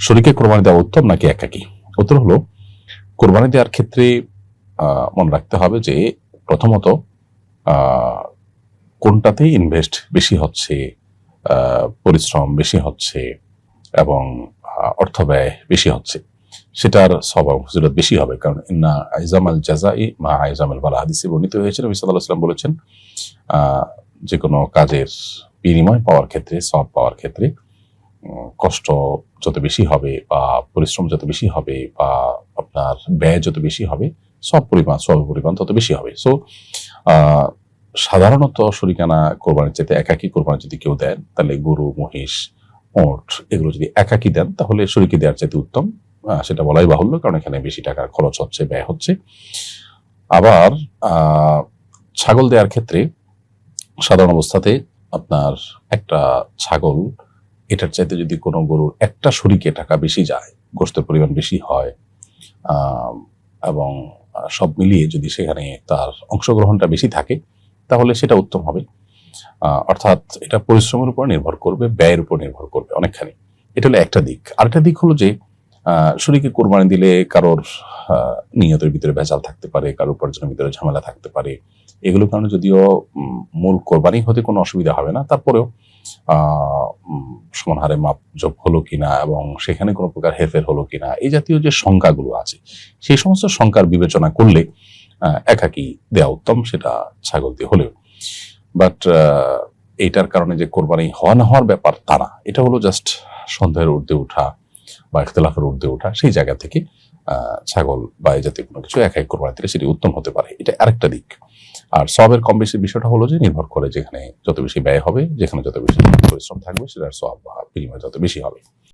শরীকে কোরবানি দেওয়া উত্তম নাকি একাকি? উত্তর হলো, কোরবানি দেওয়ার ক্ষেত্রে মনে রাখতে হবে যে প্রথমত কোনটাতে ইনভেস্ট বেশি হচ্ছে পরিশ্রম বেশি হচ্ছে এবং অর্থ ব্যয় বেশি হচ্ছে, সেটার স্বভাব বেশি হবে। কারণ ইন্না আইজাম আল জাজাই মা আইজাম আল বালা হাদিসে বর্ণিত হয়েছিল নবী ওয়াসাল্লাম বলেছেন যে কোনো কাজের বিনিময় পাওয়ার ক্ষেত্রে সব পাওয়ার ক্ষেত্রে কষ্ট যত বেশি হবে বা পরিশ্রম যত বেশি হবে বা আপনার ব্যয় যত বেশি হবে, সব পরিমাণ সব পরিমাণ তত বেশি হবে। সো সাধারণত শরিকানা কোরবানির চাইতে একাকি কোরবানি যদি কেউ দেন, তাহলে গরু, মহিষ, ওট, এগুলো যদি একাকি দেন, তাহলে শরিকে দেওয়ার চাইতে উত্তম। সেটা বলাই বাহুল্য, কারণ এখানে বেশি টাকার খরচ হচ্ছে, ব্যয় হচ্ছে। আবার ছাগল দেওয়ার ক্ষেত্রে সাধারণ অবস্থাতে আপনার একটা ছাগল এটার চাইতে যদি কোনো গরুর একটা শরিকে টাকা বেশি যায় গোষ্ঠের পরিমাণ বেশি হয় এবং সব মিলিয়ে যদি সেখানে তার অংশগ্রহণটা বেশি থাকে, তাহলে সেটা উত্তম হবে। অর্থাৎ এটা পরিশ্রমের উপর নির্ভর করবে, ব্যয়ের উপর নির্ভর করবে অনেকখানি। এটা হলো একটা দিক। আরেকটা দিক হলো যে শরীকে কোরবানি দিলে কারোর নিয়তের ভিতরে ভেজাল থাকতে পারে, কারোর উপার্জনের ভিতরে ঝামেলা থাকতে পারে। এগুলোর কারণে যদিও মূল কোরবানি হতে কোনো অসুবিধা হবে না। তারপরেও সমান হারে মাপ যোগ হলো কিনা এবং সেখানে কোনো প্রকার হেরফের হলো কিনা, এই জাতীয় যে শঙ্কাগুলো আছে, সেই সমস্ত শঙ্কার বিবেচনা করলে একাকি দেওয়া উত্তম, সেটা ছাগল দিয়ে হলেও। বাট এইটার কারণে যে কোরবানি হওয়া না হওয়ার ব্যাপার তা না। এটা হলো জাস্ট সন্দেহের ঊর্ধ্বে ওঠা বা ইখতলাফের ঊর্ধ্বে ওঠা, সেই জায়গা থেকে ছাগল বা এই জাতীয় কোনো কিছু এক কোরবানি দিলে সেটি উত্তম হতে পারে। এটা আরেকটা দিক। আর সবের কম বেশি বিষয়টা হলো যে নির্ভর করে যেখানে যত বেশি ব্যয় হবে, যেখানে যত বেশি পরিশ্রম থাকবে, সেটার সব বিনিময় যত বেশি হবে।